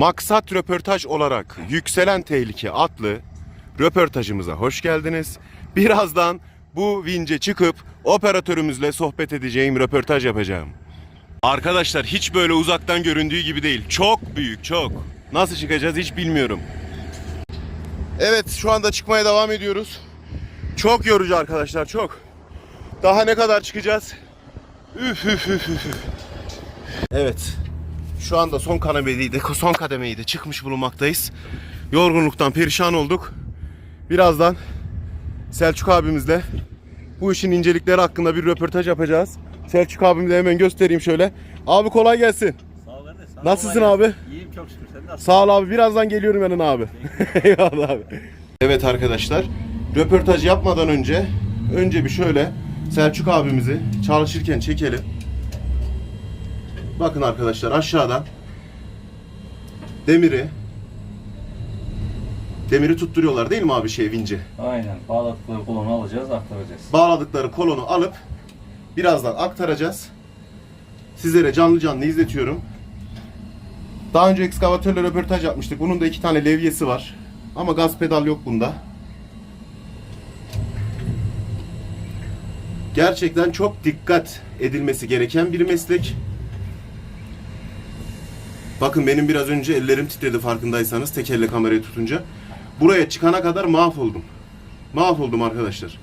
Maksat röportaj olarak Yükselen Tehlike adlı röportajımıza hoş geldiniz. Birazdan bu vince çıkıp operatörümüzle sohbet edeceğim, röportaj yapacağım. Arkadaşlar hiç böyle uzaktan göründüğü gibi değil. Çok büyük, çok. Nasıl çıkacağız hiç bilmiyorum. Evet, şu anda çıkmaya devam ediyoruz. Çok yorucu arkadaşlar, çok. Daha ne kadar çıkacağız? Üf üf üf üf. Evet. Şu anda son kademeyi de son kademeyi de çıkmış bulunmaktayız. Yorgunluktan perişan olduk. Birazdan Selçuk abimizle bu işin incelikleri hakkında bir röportaj yapacağız. Selçuk abimi de hemen göstereyim şöyle. Abi kolay gelsin. Sağ ol kardeş. Sana Nasılsın kolay abi? gelsin. İyiyim çok şükür. Sen nasılsın? Sağ ol abi. Birazdan geliyorum yanına abi. Eyvallah abi. Evet arkadaşlar. Röportaj yapmadan önce önce bir şöyle Selçuk abimizi çalışırken çekelim. Bakın arkadaşlar aşağıdan demiri demiri tutturuyorlar değil mi abi şey vinci? Aynen. Bağladıkları kolonu alacağız, aktaracağız. Bağladıkları kolonu alıp birazdan aktaracağız. Sizlere canlı canlı izletiyorum. Daha önce ekskavatörle röportaj yapmıştık. Bunun da iki tane levyesi var. Ama gaz pedal yok bunda. Gerçekten çok dikkat edilmesi gereken bir meslek. Bakın benim biraz önce ellerim titredi farkındaysanız tek elle kamerayı tutunca. Buraya çıkana kadar mahvoldum. Mahvoldum arkadaşlar.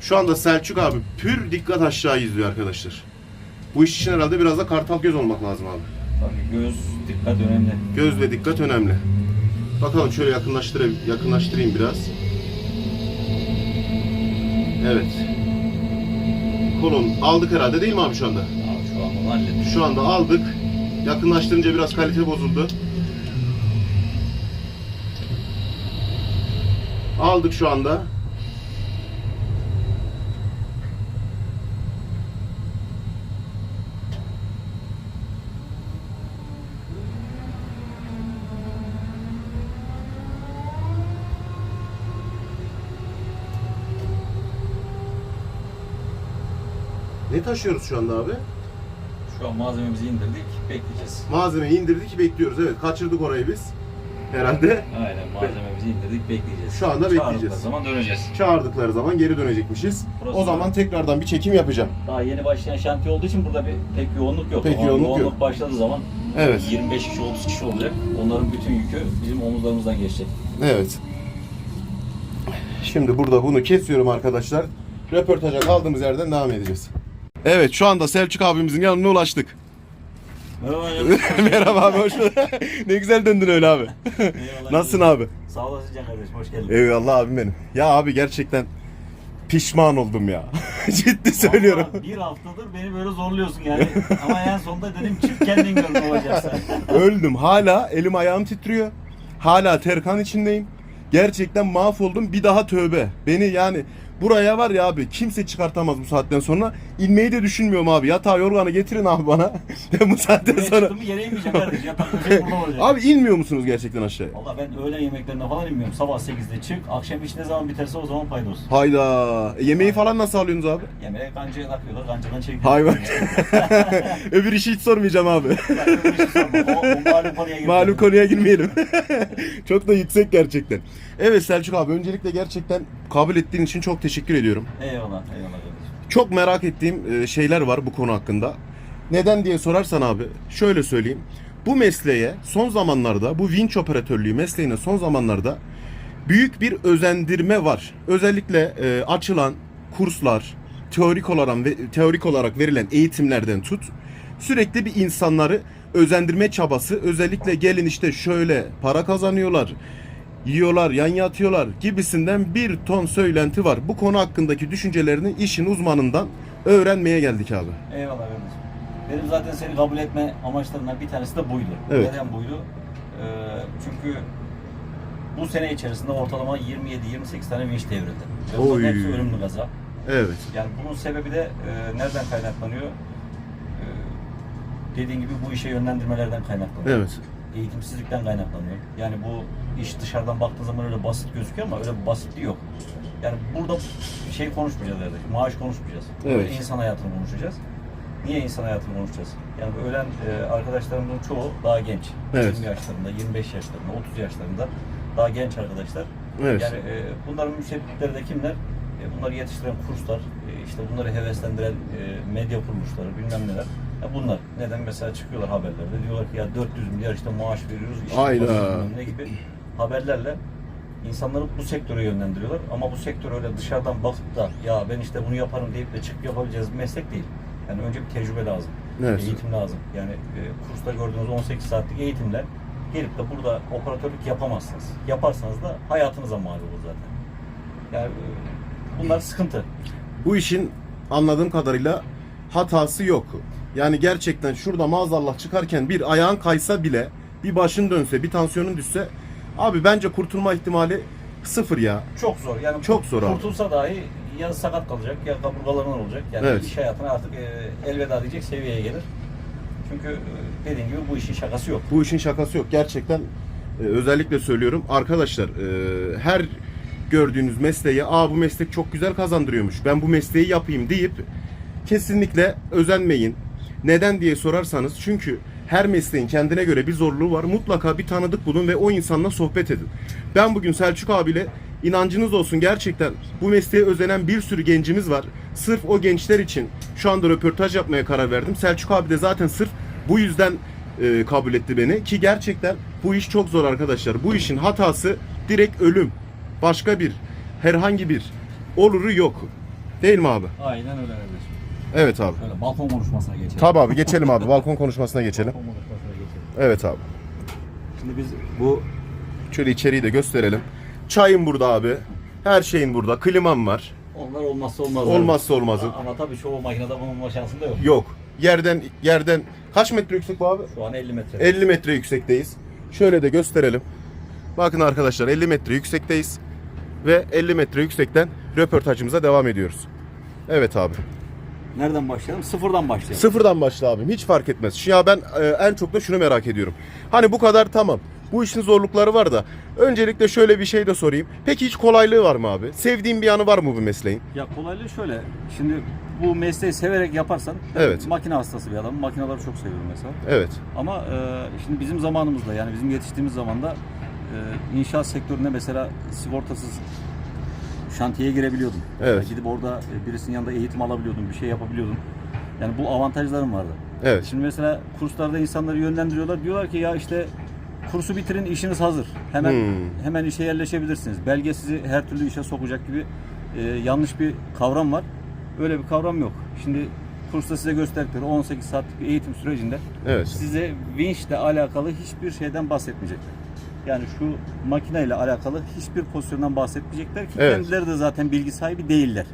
Şu anda Selçuk abi pür dikkat aşağı izliyor arkadaşlar. Bu iş için herhalde biraz da kartal göz olmak lazım abi. Tabii göz, dikkat önemli. Göz ve dikkat önemli. Bakalım şöyle yakınlaştırayım, yakınlaştırayım biraz. Evet. Kolon aldık herhalde değil mi abi şu anda? Abi şu an onu hallettik. Şu anda aldık. Yakınlaştırınca biraz kalite bozuldu. Aldık şu anda. Ne taşıyoruz şu anda abi? Şu an malzememizi indirdik, bekleyeceğiz. Malzemeyi indirdik bekliyoruz. Evet kaçırdık orayı biz. Herhalde Aynen malzememizi indirdik, bekleyeceğiz. Şu anda Çağırdıkları bekleyeceğiz. zaman döneceğiz. çağırdıkları zaman geri dönecekmişiz. Burası o zaman tekrardan bir çekim yapacağım. Daha yeni başlayan şantiye olduğu için burada bir pek yoğunluk yok. Pek Ama yoğunluk yok. yoğunluk başladığı zaman Evet. 25 kişi, 30 kişi olacak. Onların bütün yükü bizim omuzlarımızdan geçecek. Evet. Şimdi burada bunu kesiyorum arkadaşlar. Röportaja kaldığımız yerden devam edeceğiz. Evet şu anda Selçuk abimizin yanına ulaştık. Merhaba. Merhaba abi hoş ne güzel döndün öyle abi. Nasılsın abi? Sağ olasın Can kardeşim, hoş geldin. Eyvallah abim benim. Ya abi gerçekten pişman oldum ya. Ciddi söylüyorum. Vallahi Bir haftadır beni böyle zorluyorsun yani. Ama en sonunda dedim çık kendin gör olacaksa. Öldüm. Hala elim ayağım titriyor. Hala terkan içindeyim. Gerçekten mahvoldum. Bir daha tövbe. Beni yani buraya var ya abi kimse çıkartamaz bu saatten sonra. İnmeyi de düşünmüyorum abi. Yatağı yorganı getirin abi bana. Bu saatten Buraya sonra... çıktım yere inmeyeceğim kardeş. Yatakta şey burada olacak. Abi inmiyor musunuz gerçekten aşağıya? Valla ben öğlen yemeklerine falan inmiyorum. Sabah 8'de çık. Akşam iş ne zaman biterse o zaman paydos. Hayda. E, yemeği falan nasıl alıyorsunuz abi? Yemeğe kancaya takıyorlar. Kancadan çekiyorlar. Hayvan. Öbür işi hiç sormayacağım abi. o, o malum konuya girdim. Malum konuya girmeyelim. çok da yüksek gerçekten. Evet Selçuk abi öncelikle gerçekten kabul ettiğin için çok teşekkür ediyorum. Eyvallah. Eyvallah kardeşim. Çok merak ettiğim e, şeyler var bu konu hakkında. Neden diye sorarsan abi şöyle söyleyeyim. Bu mesleğe son zamanlarda bu vinç operatörlüğü mesleğine son zamanlarda büyük bir özendirme var. Özellikle e, açılan kurslar, teorik olarak ve teorik olarak verilen eğitimlerden tut sürekli bir insanları özendirme çabası özellikle gelin işte şöyle para kazanıyorlar yiyorlar, yan yatıyorlar gibisinden bir ton söylenti var. Bu konu hakkındaki düşüncelerini işin uzmanından öğrenmeye geldik abi. Eyvallah kardeşim. Benim zaten seni kabul etme amaçlarından bir tanesi de buydu. Evet. Neden buydu? Ee, çünkü bu sene içerisinde ortalama 27-28 tane vinç devrildi. Ve bunların Oy. hepsi ölümlü kaza. Evet. Yani bunun sebebi de e, nereden kaynaklanıyor? E, dediğin gibi bu işe yönlendirmelerden kaynaklanıyor. Evet. Eğitimsizlikten kaynaklanıyor. Yani bu iş dışarıdan baktığın zaman öyle basit gözüküyor ama öyle bir basitliği yok. Yani burada şey konuşmayacağız kardeşim, maaş konuşmayacağız. Evet. İnsan hayatını konuşacağız. Niye insan hayatını konuşacağız? Yani ölen e, arkadaşlarımızın çoğu daha genç. Evet. 20 yaşlarında, 25 yaşlarında, 30 yaşlarında daha genç arkadaşlar. Evet. Yani e, bunların müsebbipleri de kimler? E, bunları yetiştiren kurslar, e, işte bunları heveslendiren e, medya kuruluşları, bilmem neler. Ya bunlar. Neden mesela çıkıyorlar haberlerde diyorlar ki ya 400 milyar işte maaş veriyoruz, işte Hayda. gibi haberlerle insanları bu sektöre yönlendiriyorlar. Ama bu sektör öyle dışarıdan bakıp da ya ben işte bunu yaparım deyip de çıkıp yapabileceğiz bir meslek değil. Yani önce bir tecrübe lazım. Evet. Eğitim lazım. Yani e, kursta gördüğünüz 18 saatlik eğitimler gelip de burada operatörlük yapamazsınız. Yaparsanız da hayatınıza mal olur zaten. Yani e, bunlar sıkıntı. Bu işin anladığım kadarıyla hatası yok. Yani gerçekten şurada maazallah çıkarken bir ayağın kaysa bile, bir başın dönse, bir tansiyonun düşse abi bence kurtulma ihtimali sıfır ya. Çok zor. Yani Çok zor abi. Kurtulsa dahi ya sakat kalacak ya kaburgalarından olacak. Yani Evet. iş hayatına artık e, elveda diyecek seviyeye gelir. Çünkü e, dediğim gibi bu işin şakası yok. Bu işin şakası yok. Gerçekten e, özellikle söylüyorum. Arkadaşlar e, her gördüğünüz mesleğe aa bu meslek çok güzel kazandırıyormuş. Ben bu mesleği yapayım deyip kesinlikle özenmeyin. Neden diye sorarsanız çünkü her mesleğin kendine göre bir zorluğu var. Mutlaka bir tanıdık bulun ve o insanla sohbet edin. Ben bugün Selçuk abiyle inancınız olsun gerçekten bu mesleğe özenen bir sürü gencimiz var. Sırf o gençler için şu anda röportaj yapmaya karar verdim. Selçuk abi de zaten sırf bu yüzden e, kabul etti beni ki gerçekten bu iş çok zor arkadaşlar. Bu işin hatası direkt ölüm. Başka bir herhangi bir oluru yok. Değil mi abi? Aynen öyle kardeşim. Evet abi. Böyle balkon konuşmasına geçelim. Tabi abi geçelim abi. Balkon konuşmasına geçelim. Balkon konuşmasına geçelim. Evet abi. Şimdi biz bu Şöyle içeriği de gösterelim. Çayım burada abi. Her şeyin burada. Klimam var. onlar olmazsa olmaz. Olmazsa olmazı. Ama tabii çoğu makinede bulunma şansında yok. Yok. Yerden yerden kaç metre yüksek bu abi? Şu an 50 metre. 50 metre yüksekteyiz. Şöyle de gösterelim. Bakın arkadaşlar 50 metre yüksekteyiz. Ve 50 metre yüksekten röportajımıza devam ediyoruz. Evet abi. Nereden başlayalım? Sıfırdan başlayalım. Sıfırdan başla abim. Hiç fark etmez. Şu ya ben e, en çok da şunu merak ediyorum. Hani bu kadar tamam. Bu işin zorlukları var da. Öncelikle şöyle bir şey de sorayım. Peki hiç kolaylığı var mı abi? Sevdiğin bir yanı var mı bu mesleğin? Ya kolaylığı şöyle. Şimdi bu mesleği severek yaparsan ben Evet. makine hastası bir adamım. Makineleri çok seviyorum mesela. Evet. Ama e, şimdi bizim zamanımızda yani bizim yetiştiğimiz zamanda e, inşaat sektörüne mesela sigortasız şantiyeye girebiliyordun. Evet. Yani gidip orada e, birisinin yanında eğitim alabiliyordun, bir şey yapabiliyordun. Yani bu avantajlarım vardı. Evet. Şimdi mesela kurslarda insanları yönlendiriyorlar. Diyorlar ki ya işte kursu bitirin işiniz hazır. Hemen Hmm. hemen işe yerleşebilirsiniz. Belge sizi her türlü işe sokacak gibi e, yanlış bir kavram var. Öyle bir kavram yok. Şimdi kursta size gösterdikleri 18 saatlik bir eğitim sürecinde Evet. size vinçle alakalı hiçbir şeyden bahsetmeyecekler. Yani şu makineyle alakalı hiçbir pozisyondan bahsetmeyecekler ki Evet. kendileri de zaten bilgi sahibi değiller.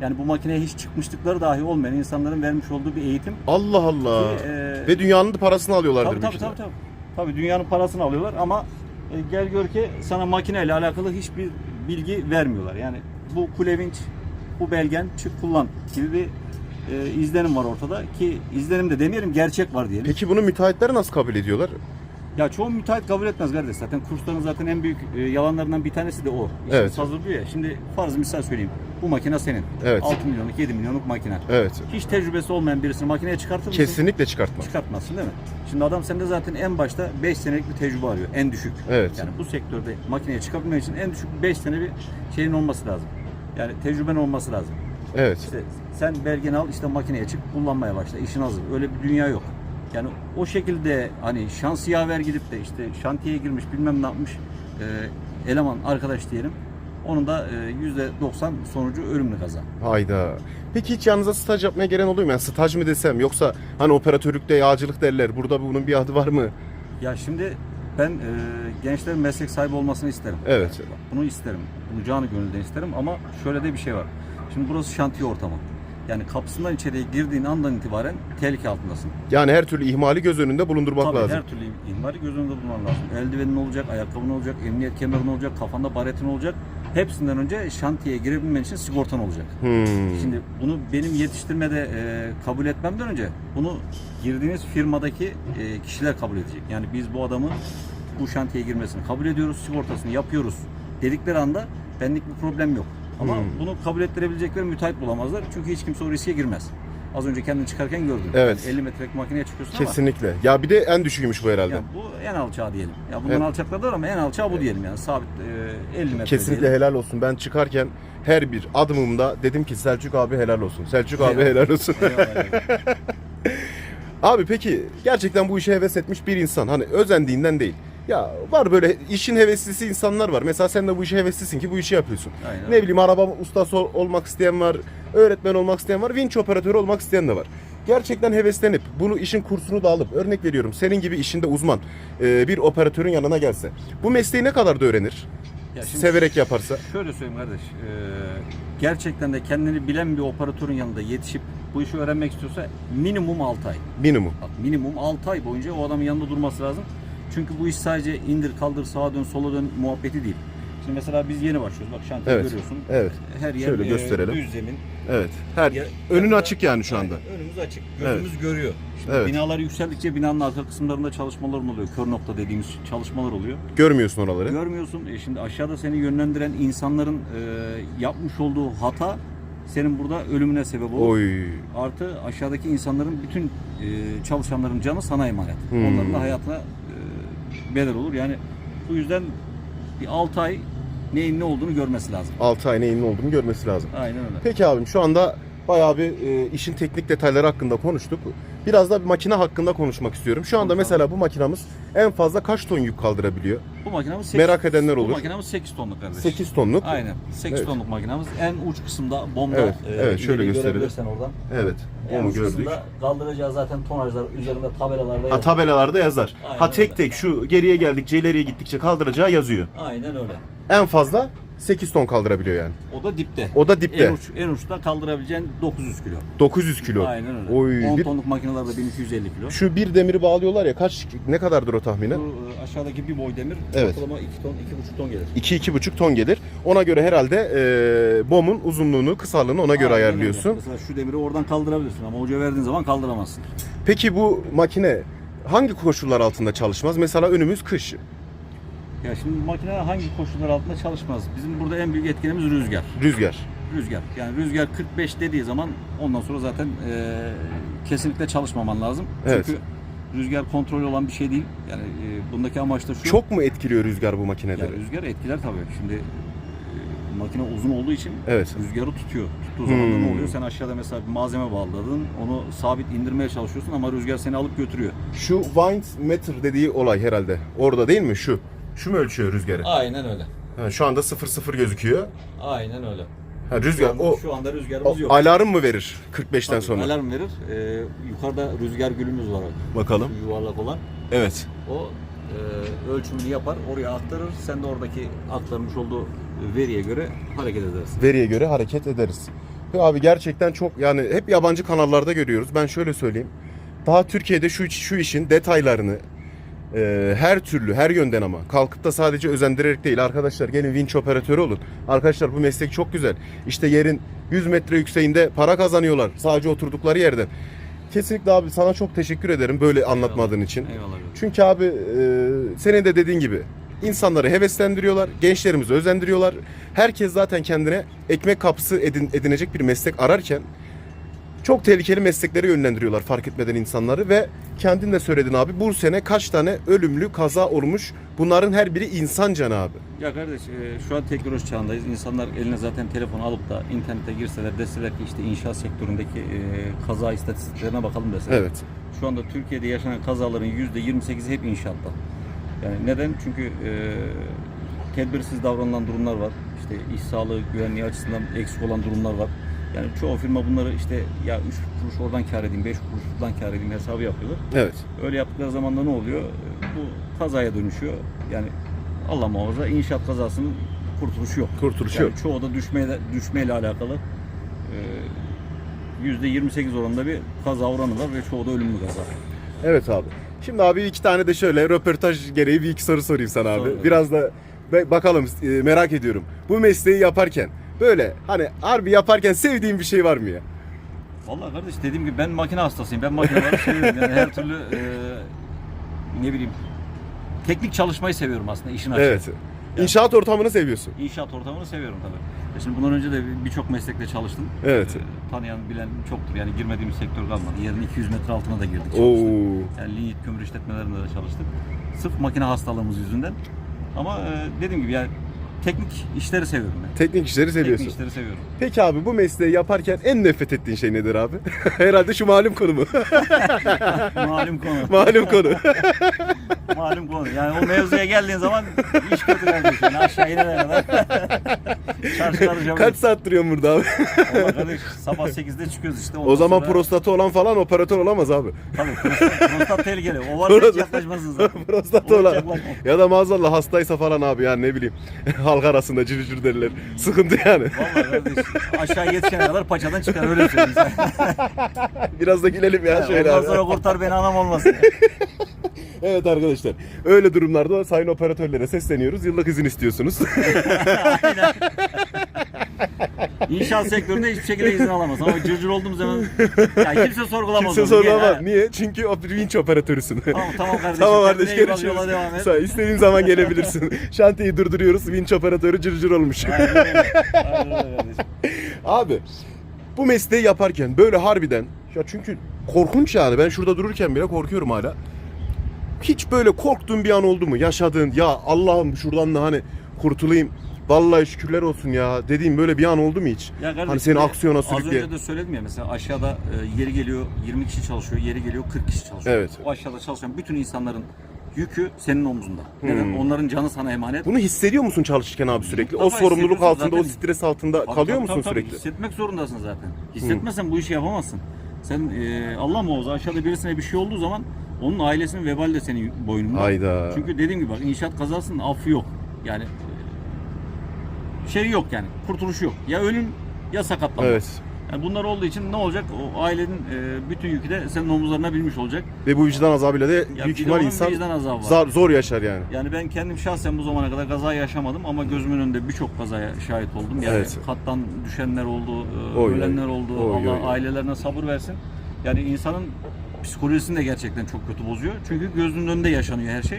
Yani bu makineye hiç çıkmışlıkları dahi olmayan insanların vermiş olduğu bir eğitim. Allah Allah. Ki, e, Ve dünyanın da parasını alıyorlardır Tabii bir tabii içinde. tabii. Tabii, tabii dünyanın parasını alıyorlar ama e, gel gör ki sana makineyle alakalı hiçbir bilgi vermiyorlar. Yani bu kulevinç, bu belgen çık kullan gibi bir e, izlenim var ortada ki izlenim de demeyelim gerçek var diyelim. Peki bunu müteahhitler nasıl kabul ediyorlar? Ya çoğu müteahhit kabul etmez kardeş. Zaten kursların zaten en büyük e, yalanlarından bir tanesi de o. İşte Evet. hazır diyor ya. Şimdi farz misal söyleyeyim. Bu makine senin. Evet. 6 milyonluk, 7 milyonluk makine. Evet. Hiç tecrübesi olmayan birisini makineye çıkartır mısın? Kesinlikle çıkartma. Çıkartmazsın değil mi? Şimdi adam sende zaten en başta 5 senelik bir tecrübe arıyor. En düşük. Evet. Yani bu sektörde makineye çıkabilmek için en düşük 5 sene bir şeyin olması lazım. Yani tecrüben olması lazım. Evet. İşte sen belgeni al işte makineye çık kullanmaya başla. İşin hazır. Öyle bir dünya yok. Yani o şekilde hani şans yaver gidip de işte şantiyeye girmiş bilmem ne yapmış e, eleman arkadaş diyelim. Onun da e, %90 sonucu ölümlü kaza. Hayda. Peki hiç yanınıza staj yapmaya gelen oluyor mu? Yani staj mı desem yoksa hani operatörlükte yağcılık derler. Burada bunun bir adı var mı? Ya şimdi ben e, gençlerin meslek sahibi olmasını isterim. Evet. Bunu isterim. Bunu canı gönülden isterim ama şöyle de bir şey var. Şimdi burası şantiye ortamı. Yani kapısından içeriye girdiğin andan itibaren tehlike altındasın. Yani her türlü ihmali göz önünde bulundurmak Tabii lazım. her türlü ihmali göz önünde bulman lazım. Eldivenin olacak, ayakkabın olacak, emniyet kemerin olacak, kafanda baretin olacak. Hepsinden önce şantiyeye girebilmen için sigortan olacak. Hmm. Şimdi bunu benim yetiştirmede e, kabul etmemden önce bunu girdiğiniz firmadaki e, kişiler kabul edecek. Yani biz bu adamın bu şantiyeye girmesini kabul ediyoruz, sigortasını yapıyoruz dedikleri anda benlik bir problem yok. Ama Hmm. bunu kabul ettirebilecekleri müteahhit bulamazlar. Çünkü hiç kimse o riske girmez. Az önce kendin çıkarken gördün. Evet. 50 metrelik makineye çıkıyorsun ama Kesinlikle. Ya bir de en düşüğümüş bu herhalde. ya bu en alçağı diyelim. Ya bundan Evet. alçakları da var ama en alçağı bu diyelim yani. Sabit e, 50 metre Kesinlikle diyelim. helal olsun. Ben çıkarken her bir adımımda dedim ki Selçuk abi helal olsun. Selçuk abi Eyvallah. helal olsun. Abi peki gerçekten bu işe heves etmiş bir insan hani özendiğinden değil. Ya var böyle işin heveslisi insanlar var. Mesela sen de bu işe heveslisin ki bu işi yapıyorsun. Aynen. Ne bileyim araba ustası ol- olmak isteyen var, öğretmen olmak isteyen var, vinç operatörü olmak isteyen de var. Gerçekten heveslenip bunu işin kursunu da alıp örnek veriyorum senin gibi işinde uzman e, bir operatörün yanına gelse bu mesleği ne kadar da öğrenir? Ya şimdi Severek yaparsa. Şöyle söyleyeyim kardeş. e, gerçekten de kendini bilen bir operatörün yanında yetişip bu işi öğrenmek istiyorsa minimum 6 ay. Minimum. Bak minimum 6 ay boyunca o adamın yanında durması lazım. Çünkü bu iş sadece indir kaldır sağa dön sola dön muhabbeti değil. Şimdi mesela biz yeni başlıyoruz. Bak şantiye Evet. görüyorsun. Evet. Her yer Şöyle e, gösterelim. düz zemin. Evet. Her Ya- önün ya- açık yani şu anda. Aynen, önümüz açık. Gözümüz görüyor. Şimdi Evet. Binalar yükseldikçe binanın arka kısımlarında çalışmalar oluyor. Kör nokta dediğimiz çalışmalar oluyor. Görmüyorsun oraları. Görmüyorsun. E şimdi aşağıda seni yönlendiren insanların e, yapmış olduğu hata senin burada ölümüne sebep olur. Oy. Artı aşağıdaki insanların bütün e, çalışanların canı sana emanet. Hmm. Onların da hayatına bedel olur. Yani bu yüzden bir 6 ay neyin ne olduğunu görmesi lazım. 6 ay neyin ne olduğunu görmesi lazım. Aynen öyle. Peki abim şu anda bayağı bir e, işin teknik detayları hakkında konuştuk. Biraz da bir makine hakkında konuşmak istiyorum. Şu anda Konuşalım. mesela bu makinamız en fazla kaç ton yük kaldırabiliyor? Bu makinamız 8, Merak edenler olur. Bu makinamız 8 tonluk kardeş. 8 tonluk. Aynen. 8 Evet. tonluk makinamız. En uç kısımda bomba. Evet, evet, şöyle görebilirsen oradan. Evet. En Onu uç gördük. kısımda kaldıracağı zaten tonajlar üzerinde tabelalarda Ha yazıyor. tabelalarda yazar. Aynen ha tek öyle. tek şu geriye geldikçe ileriye gittikçe kaldıracağı yazıyor. Aynen öyle. En fazla 8 ton kaldırabiliyor yani. O da dipte. O da dipte. En, uç, en uçta kaldırabileceğin 900 kilo. 900 kilo. Aynen öyle. Oy, 10 bir- tonluk makinelerde 1250 kilo. Şu bir demiri bağlıyorlar ya kaç ne kadardır o tahminen? Bu e, aşağıdaki bir boy demir Evet. ortalama 2 ton, 2,5 ton gelir. 2-2,5 ton gelir. Ona göre herhalde e, bomun uzunluğunu, kısalığını ona göre Aynen ayarlıyorsun. öyle. Mesela şu demiri oradan kaldırabilirsin ama uca verdiğin zaman kaldıramazsın. Peki bu makine hangi koşullar altında çalışmaz? Mesela önümüz kış. Ya şimdi makine hangi koşullar altında çalışmaz? Bizim burada en büyük etkenimiz rüzgar. Rüzgar. Rüzgar. Yani rüzgar 45 dediği zaman ondan sonra zaten e, kesinlikle çalışmaman lazım. Evet. Çünkü rüzgar kontrolü olan bir şey değil. Yani e, bundaki amaç da şu. Çok mu etkiliyor rüzgar bu Ya makineleri? rüzgar etkiler tabii. Şimdi e, makine uzun olduğu için Evet. rüzgarı tutuyor. Tuttuğu zaman da Hmm. ne oluyor? Sen aşağıda mesela bir malzeme bağladın. Onu sabit indirmeye çalışıyorsun ama rüzgar seni alıp götürüyor. Şu wind meter dediği olay herhalde. Orada değil mi? Şu. Şu mu ölçüyor rüzgarı? Aynen öyle. Ha, şu anda 0-0 gözüküyor. Aynen öyle. Ha, Şu rüzgar anda, o, şu anda o rüzgarımız yok. alarm mı verir 45'ten Tabii, sonra? Alarm verir. Ee, yukarıda rüzgar gülümüz var. Bakalım. Şu yuvarlak olan. Evet. O e, ölçümünü yapar, oraya aktarır. Sen de oradaki aktarmış olduğu veriye göre hareket edersin. Veriye göre hareket ederiz. Ve abi gerçekten çok yani hep yabancı kanallarda görüyoruz. Ben şöyle söyleyeyim. Daha Türkiye'de şu şu işin detaylarını e, her türlü, her yönden ama kalkıp da sadece özendirerek değil. Arkadaşlar gelin vinç operatörü olun. Arkadaşlar bu meslek çok güzel. İşte yerin 100 metre yükseğinde para kazanıyorlar. Sadece oturdukları yerden. Kesinlikle abi sana çok teşekkür ederim böyle anlatmadığın için. Eyvallah. Çünkü abi e, senin de dediğin gibi insanları heveslendiriyorlar, gençlerimizi özendiriyorlar. Herkes zaten kendine ekmek kapısı edin, edinecek bir meslek ararken çok tehlikeli mesleklere yönlendiriyorlar fark etmeden insanları ve kendin de söyledin abi bu sene kaç tane ölümlü kaza olmuş. Bunların her biri insan canı abi. Ya kardeş e, şu an teknoloji çağındayız. İnsanlar eline zaten telefon alıp da internete girseler deseler ki işte inşaat sektöründeki e, kaza istatistiklerine bakalım deseler. Evet. Şu anda Türkiye'de yaşanan kazaların %28'i hep inşaatta. Yani neden? Çünkü e, tedbirsiz davranılan durumlar var. İşte iş sağlığı güvenliği açısından eksik olan durumlar var. Yani çoğu firma bunları işte ya 3 kuruş oradan kar edeyim, 5 kuruş buradan kar edeyim hesabı yapıyorlar. Evet. Öyle yaptıkları zaman da ne oluyor? Bu kazaya dönüşüyor. Yani Allah muhafaza inşaat kazasının kurtuluşu yok. Kurtuluşu Yani yok. çoğu da düşmeyle, düşmeyle alakalı e, %28 oranında bir kaza oranı var ve çoğu da ölümlü kaza. Evet abi. Şimdi abi iki tane de şöyle röportaj gereği bir iki soru sorayım sana abi. Sor. Biraz da bakalım merak ediyorum. Bu mesleği yaparken böyle hani harbi yaparken sevdiğin bir şey var mı ya? Vallahi kardeş dediğim gibi ben makine hastasıyım. Ben makineleri seviyorum. Yani her türlü e, ne bileyim teknik çalışmayı seviyorum aslında işin açığı. Evet. İnşaat ortamını seviyorsun. İnşaat ortamını seviyorum tabii. E Şimdi bundan önce de bir- birçok meslekte çalıştım. Evet. Ee, Tanıyan, bilen çoktur. Yani girmediğimiz sektör kalmadı. Yerin 200 metre altına da girdik. Oo. Yani linyit kömür işletmelerinde de çalıştık. Sırf makine hastalığımız yüzünden. Ama e, dediğim gibi yani teknik işleri seviyorum ben. Teknik işleri seviyorsun. Teknik işleri seviyorum. Peki abi bu mesleği yaparken en nefret ettiğin şey nedir abi? Herhalde şu malum konu mu? Malum konu. malum konu. Malum konu. Yani o mevzuya geldiğin zaman iş kötü kardeşim. Yani aşağı inene kadar. Çarşı. Kaç saat duruyorsun burada abi? Valla kardeş sabah 8'de çıkıyoruz işte. O zaman sonra- prostatı olan falan operatör olamaz abi. Tabii prostat, prostat tehlikeli. O var hiç Prostat- yaklaşmasın zaten. Hiç olan. Ya da maazallah hastaysa falan abi yani ne bileyim. Halk arasında cırcır cır derler. Sıkıntı yani. Vallahi kardeş aşağı yetişene kadar paçadan çıkar öyle söyleyeyim. Biraz da gülelim ya şöyle Ondan abi. sonra kurtar beni anam olmasın. Evet arkadaşlar. Öyle durumlarda sayın operatörlere sesleniyoruz. Yıllık izin istiyorsunuz. Aynen. İnşaat sektöründe hiçbir şekilde izin alamaz. Ama cırcır olduğumuz zaman ya kimse sorgulamaz. Kimse onu. Niye? sorgulamaz. Ha. Niye? Çünkü o vinç operatörüsün. Tamam tamam kardeşim. Tamam Kendine kardeş iyi bak, görüşürüz. yola devam et. Sen istediğin zaman gelebilirsin. Şantiyi durduruyoruz. Vinç operatörü cırcır olmuş. Aynen öyle. Aynen öyle kardeşim. Abi bu mesleği yaparken böyle harbiden ya çünkü korkunç yani ben şurada dururken bile korkuyorum hala. Hiç böyle korktuğun bir an oldu mu? Yaşadığın ya Allah'ım şuradan da hani kurtulayım. Vallahi şükürler olsun ya dediğim böyle bir an oldu mu hiç? Ya kardeşim, hani seni aksiyona Az sürükleyen. önce de söyledim ya mesela aşağıda e, yeri geliyor 20 kişi çalışıyor, yeri geliyor 40 kişi çalışıyor. Evet. O aşağıda çalışan bütün insanların yükü senin omzunda. Hmm. Neden? Onların canı sana emanet. Bunu hissediyor musun çalışırken abi sürekli? O Mutlaka sorumluluk hissediyorsun altında, o zaten. stres altında Tabii, kalıyor tabii, musun tabii, tabii. sürekli? Hissetmek zorundasın zaten. Hissetmezsen bu işi yapamazsın. Sen e, Allah muhafaza aşağıda birisine bir şey olduğu zaman onun ailesinin vebali de senin boynunda. Hayda. Çünkü dediğim gibi bak inşaat kazasının affı yok. Yani e, şey yok yani kurtuluşu yok. Ya ölüm ya sakatlanma. Evet. Yani bunlar olduğu için ne olacak? O ailenin e, bütün yükü de senin omuzlarına binmiş olacak. Ve bu vicdan azabıyla da Ya büyük bir de ihtimal onun insan vicdan azabı var. zor, zor yaşar yani. Yani ben kendim şahsen bu zamana kadar kaza yaşamadım ama gözümün önünde birçok kazaya şahit oldum. Yani Evet. kattan düşenler oldu, e, Oy, ölenler oy. oldu. Oy, Allah oy, oy. ailelerine sabır versin. Yani insanın psikolojisini de gerçekten çok kötü bozuyor. Çünkü gözünün önünde yaşanıyor her şey.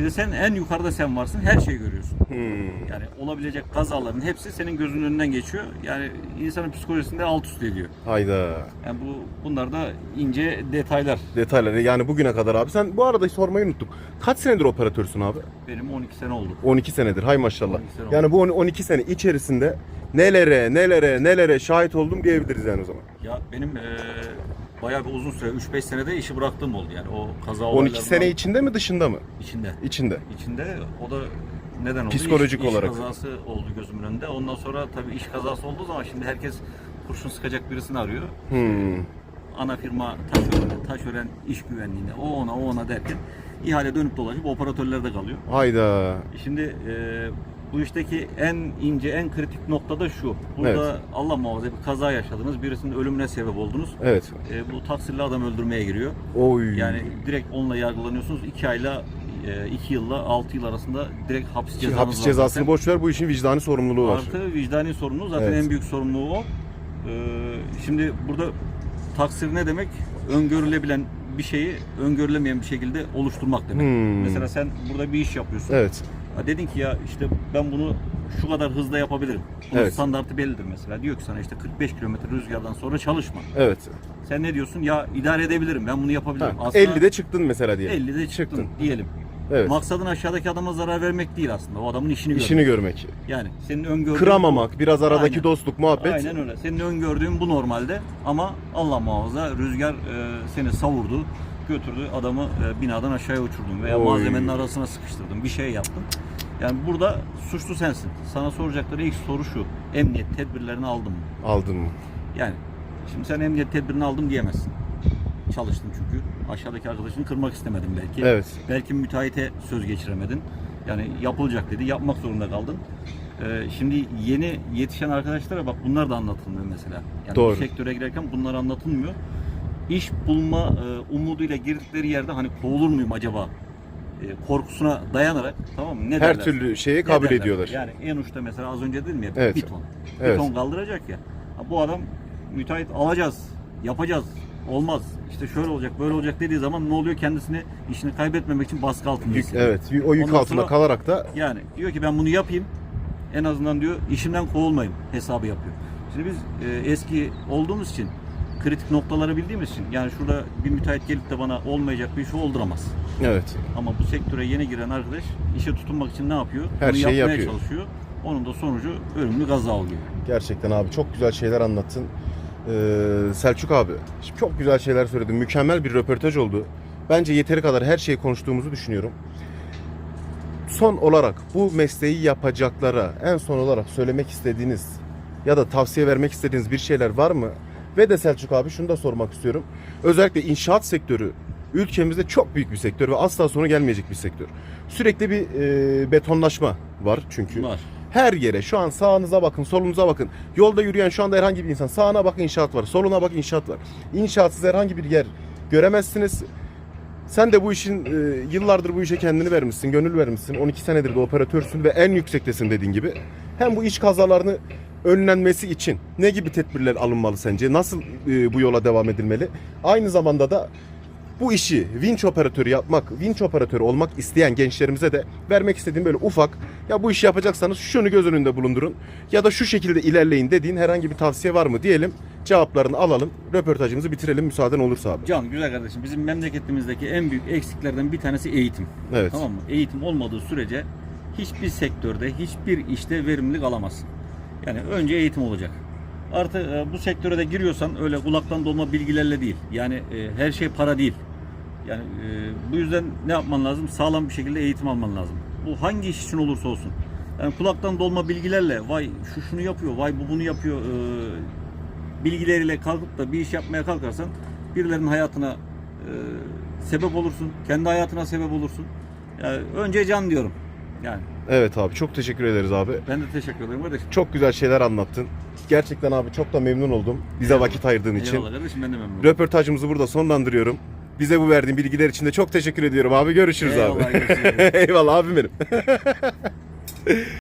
Bir de sen en yukarıda sen varsın, her şeyi görüyorsun. Hmm. Yani olabilecek kazaların hepsi senin gözünün önünden geçiyor. Yani insanın psikolojisini de alt üst ediyor. Hayda. Yani bu bunlar da ince detaylar. Detayları yani bugüne kadar abi. Sen bu arada sormayı unuttuk. Kaç senedir operatörsün abi? Benim 12 sene oldu. 12 senedir. Hay maşallah. 12 sene oldu. Yani bu on- 12 sene içerisinde nelere nelere nelere şahit oldum diyebiliriz yani o zaman. Ya benim eee bayağı bir uzun süre 3-5 senede işi bıraktığım oldu yani o kaza 12 olaylarından sene içinde mi dışında mı? içinde. İçinde. İçinde o da neden oldu? Psikolojik İş- iş olarak. kazası oldu gözümün önünde. Ondan sonra tabii iş kazası olduğu zaman şimdi herkes kurşun sıkacak birisini arıyor. Hmm. Ana firma taşören, taşören iş güvenliğine, o ona o ona derken ihale dönüp dolaşıp operatörlerde kalıyor. Hayda. Şimdi eee, bu işteki en ince, en kritik nokta da şu. Burada Evet. Allah muhafaza bir kaza yaşadınız, birisinin ölümüne sebep oldunuz. Evet. E, bu taksirli adam öldürmeye giriyor. Oy. Yani direkt onunla yargılanıyorsunuz. 2 ayla 2 yılla 6 yıl arasında direkt hapis Ki cezanız hapis var cezasını boş ver bu işin vicdani sorumluluğu var. Artı vicdani sorumluluğu zaten Evet. en büyük sorumluluğu o. E, şimdi burada taksir ne demek? Öngörülebilen bir şeyi öngörülemeyen bir şekilde oluşturmak demek. Hmm. Mesela sen burada bir iş yapıyorsun. Evet. Dedin ki ya işte ben bunu şu kadar hızla yapabilirim. Bunun Evet. standartı bellidir mesela. Diyor ki sana işte 45 kilometre rüzgardan sonra çalışma. Evet. Sen ne diyorsun? Ya idare edebilirim. Ben bunu yapabilirim. Ha, Aslında 50'de çıktın mesela diye. 50'de çıktın, Çıktın. diyelim. Evet. Maksadın aşağıdaki adama zarar vermek değil aslında. O adamın işini, İşini görmek. görmek. Yani senin öngördüğün Kıramamak, biraz aradaki Aynen. dostluk, muhabbet. Aynen öyle. Senin öngördüğün bu normalde ama Allah muhafaza rüzgar e, seni savurdu, götürdü, adamı e, binadan aşağıya uçurdun veya Oy. malzemenin arasına sıkıştırdın, bir şey yaptın. Yani burada suçlu sensin. Sana soracakları ilk soru şu. Emniyet tedbirlerini aldın mı? Aldın mı? Yani şimdi sen emniyet tedbirini aldım diyemezsin. Çalıştın çünkü. Aşağıdaki arkadaşını kırmak istemedin belki. Evet. Belki müteahhite söz geçiremedin. Yani yapılacak dedi. Yapmak zorunda kaldın. Ee, şimdi yeni yetişen arkadaşlara bak bunlar da anlatılmıyor mesela. Yani Doğru. bu sektöre girerken bunlar anlatılmıyor. İş bulma e, umuduyla girdikleri yerde hani kovulur muyum acaba e, korkusuna dayanarak tamam mı? Ne Her derler? türlü şeyi Ne kabul derler? ediyorlar. Yani en uçta mesela az önce dedim ya Evet. beton. Evet. Beton kaldıracak ya. Ha, Bu adam müteahhit alacağız, yapacağız olmaz. İşte şöyle olacak, böyle olacak dediği zaman ne oluyor? Kendisini işini kaybetmemek için baskı altında Yük, hissediyor. evet o yük Ondan altında sonra- kalarak da Yani diyor ki ben bunu yapayım. En azından diyor işimden kovulmayayım hesabı yapıyor. Şimdi biz e, eski olduğumuz için kritik noktaları bildiğimiz için yani şurada bir müteahhit gelip de bana olmayacak bir işi olduramaz. evet Ama bu sektöre yeni giren arkadaş işe tutunmak için ne yapıyor? Her Bunu şeyi yapmaya yapıyor. çalışıyor. Onun da sonucu ölümlü gaza oluyor. Gerçekten abi çok güzel şeyler anlattın. Ee, Selçuk abi çok güzel şeyler söyledin. Mükemmel bir röportaj oldu. Bence yeteri kadar her şeyi konuştuğumuzu düşünüyorum. Son olarak bu mesleği yapacaklara en son olarak söylemek istediğiniz ya da tavsiye vermek istediğiniz bir şeyler var mı? Ve de Selçuk abi şunu da sormak istiyorum. Özellikle inşaat sektörü ülkemizde çok büyük bir sektör ve asla sonu gelmeyecek bir sektör. Sürekli bir e, betonlaşma var çünkü. Var. Her yere şu an sağınıza bakın, solunuza bakın. Yolda yürüyen şu anda herhangi bir insan sağına bak inşaat var, soluna bak inşaat var. İnşaatsız herhangi bir yer göremezsiniz. Sen de bu işin e, yıllardır bu işe kendini vermişsin, gönül vermişsin. 12 senedir de operatörsün ve en yüksektesin dediğin gibi. Hem bu iş kazalarını önlenmesi için ne gibi tedbirler alınmalı sence? Nasıl e, bu yola devam edilmeli? Aynı zamanda da bu işi vinç operatörü yapmak, vinç operatörü olmak isteyen gençlerimize de vermek istediğim böyle ufak ya bu işi yapacaksanız şunu göz önünde bulundurun ya da şu şekilde ilerleyin dediğin herhangi bir tavsiye var mı diyelim. Cevaplarını alalım. Röportajımızı bitirelim müsaaden olursa abi. Can güzel kardeşim bizim memleketimizdeki en büyük eksiklerden bir tanesi eğitim. Evet. Tamam mı? Eğitim olmadığı sürece hiçbir sektörde, hiçbir işte verimlilik alamazsın. Yani önce eğitim olacak. Artı e, bu sektöre de giriyorsan öyle kulaktan dolma bilgilerle değil. Yani e, her şey para değil. Yani e, bu yüzden ne yapman lazım? Sağlam bir şekilde eğitim alman lazım. Bu hangi iş için olursa olsun. Yani kulaktan dolma bilgilerle vay şu şunu yapıyor, vay bu bunu yapıyor e, bilgileriyle kalkıp da bir iş yapmaya kalkarsan birilerinin hayatına e, sebep olursun. Kendi hayatına sebep olursun. Yani önce can diyorum. Yani Evet abi çok teşekkür ederiz abi. ben de teşekkür ederim kardeşim. Çok güzel şeyler anlattın. Gerçekten abi çok da memnun oldum. Bize Eyvallah. vakit ayırdığın için. Eyvallah kardeşim ben de memnunum. Röportajımızı burada sonlandırıyorum. Bize bu verdiğin bilgiler için de çok teşekkür ediyorum abi. Görüşürüz Eyvallah, abi. görüşürüz. Eyvallah abim benim.